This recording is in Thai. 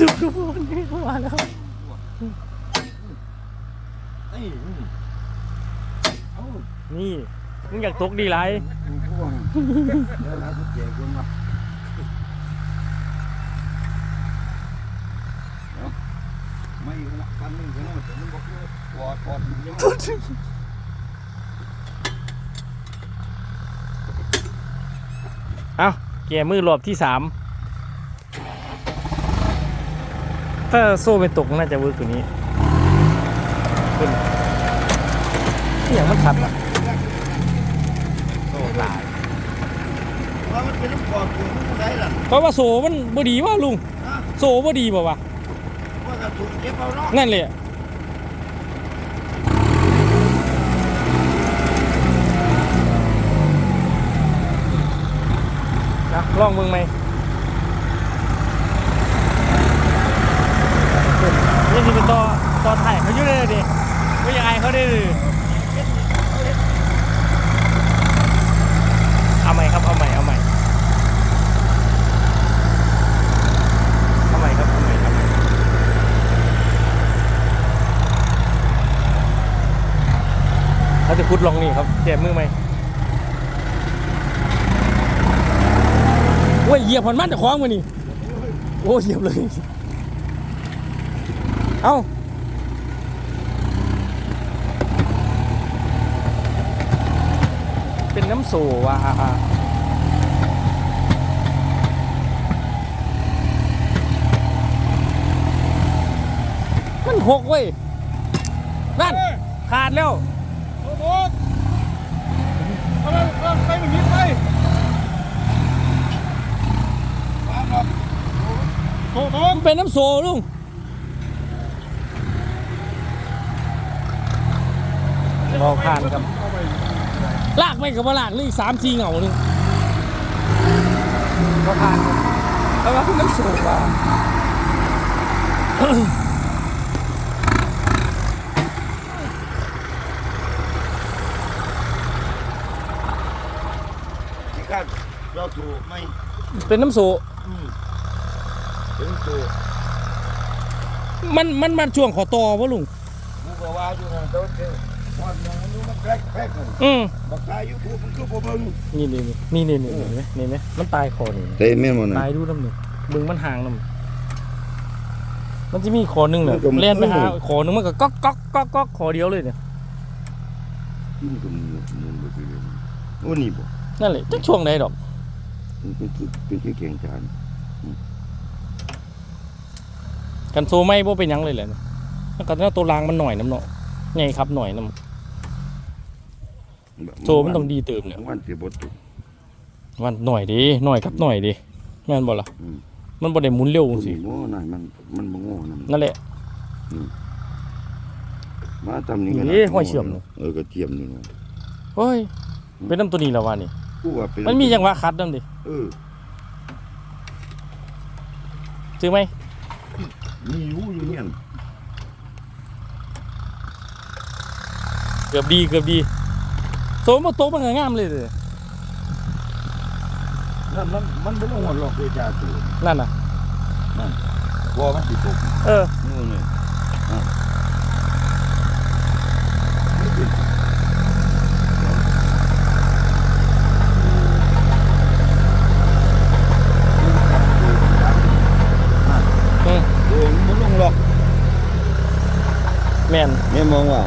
สุกทุนี่มาแล้วนี่มึงอยากตกดีไรตันนึงงมึอ้าเกามือรอบที่สาม ถ้าโซ่เป็นตกน่าจะเวิร์กกว่านี้ขึ้นนี่อย่างมันขัดอะโซ่ลายว่ามันเป็นน้ำกอดกูมึงได้ล่ะเพราะว่าโซ่มันบ่ดีว่าลุง นะโซ่บ่ดีบ่วะว่ากระถูกเก็บเอาเนาะนั่นเลยอะนะลองมึงไหม นี่คือเป็นต่อต่อถ่ายเขาอยู่เลยดิไม่ยังไงเขาได้เลยเอาใหม่ครับเอาใหม่เอาใหม่เอาใหม่ครับเอาใหม่เอาใหม่เขาจะคุดลองนี่ครับแจมมือไหมโอ้ยเหยียบผ่อนมันจะคล้องมานี่โอ้เหยียบเลย เอ้าเป็นน้ำโซว่ะมันหกเว้ย นั่น ขาดแล้วโอ้โหเอาไปเอาไปมันยิงไปมาครับโอ้โหมันเป็นน้ำโซลุง มองผ่านครับ ลากไม่กับว่าลากเลยสามสี่เหงาหนึ่งก็ผ่านครับเพราะว่าน้ำโซว่ะที่กันเราถูกไหมเป็นน้ำโซอืมถึงถูกมันมันมันช่วงขอต่อวะลุง กูก็ว่าอยู่นะแต่ว่าเจ้า อืมบักตายยูทูบมันคือบ่เบิ่งนี่นี่นี่นี่นี่นี่นี่ไหมมันตายคอนี่เต็มแม่นบ่นตายดูน้ำหนึ่งเบิ่งมันห่างน้ำมันจะมีคอหนึ่งเหรอเล่นไปหาคอหนึ่งมันก็ก๊อกก๊อกก๊อกก๊อกคอเดียวเลยเนี่ยมันก็มุนมุนไปเลยโอ้นี่บ่นั่นแหละจะช่วงไหนดอกเป็นเป็นชื่อเกีงจานกันโซไม่บ่เป็นยังเลยแหละมันก็น่ตัวรางมันหน่อยน้ำเนาะไงครับหน่อยน้ำ โซมันต้องดีเติมเนี่ยวันสิบ่ตกมันหน่อยดิหน่อยครับหน่อยดิแม่นบ่ล่ะอืมมันบ่ได้หมุนเร็วโอ้สิโหนั่นมันมันบ่โง่นั่นนั่นแหละมาทำนี่นี่ห้อยเชื่อมเนอะเออก็เทียมนี่เนาะเฮ้ยเป็นน้ำตัวนี้แล้ววะนี่กูว่าเป็นมันมีจังหวะคัดน้ำดิเออซื้อไหมมีอยู่อยู่เนี่ยเกือบดีเกือบดี โซมมาโตมันก็งามเลยเลยนั่นมันมันเป็นหัวหลอกเอจ่าสูนั่นน่ะนั่นวอมันติดตุกเออนู่นนี่แม่นแม่มองว่า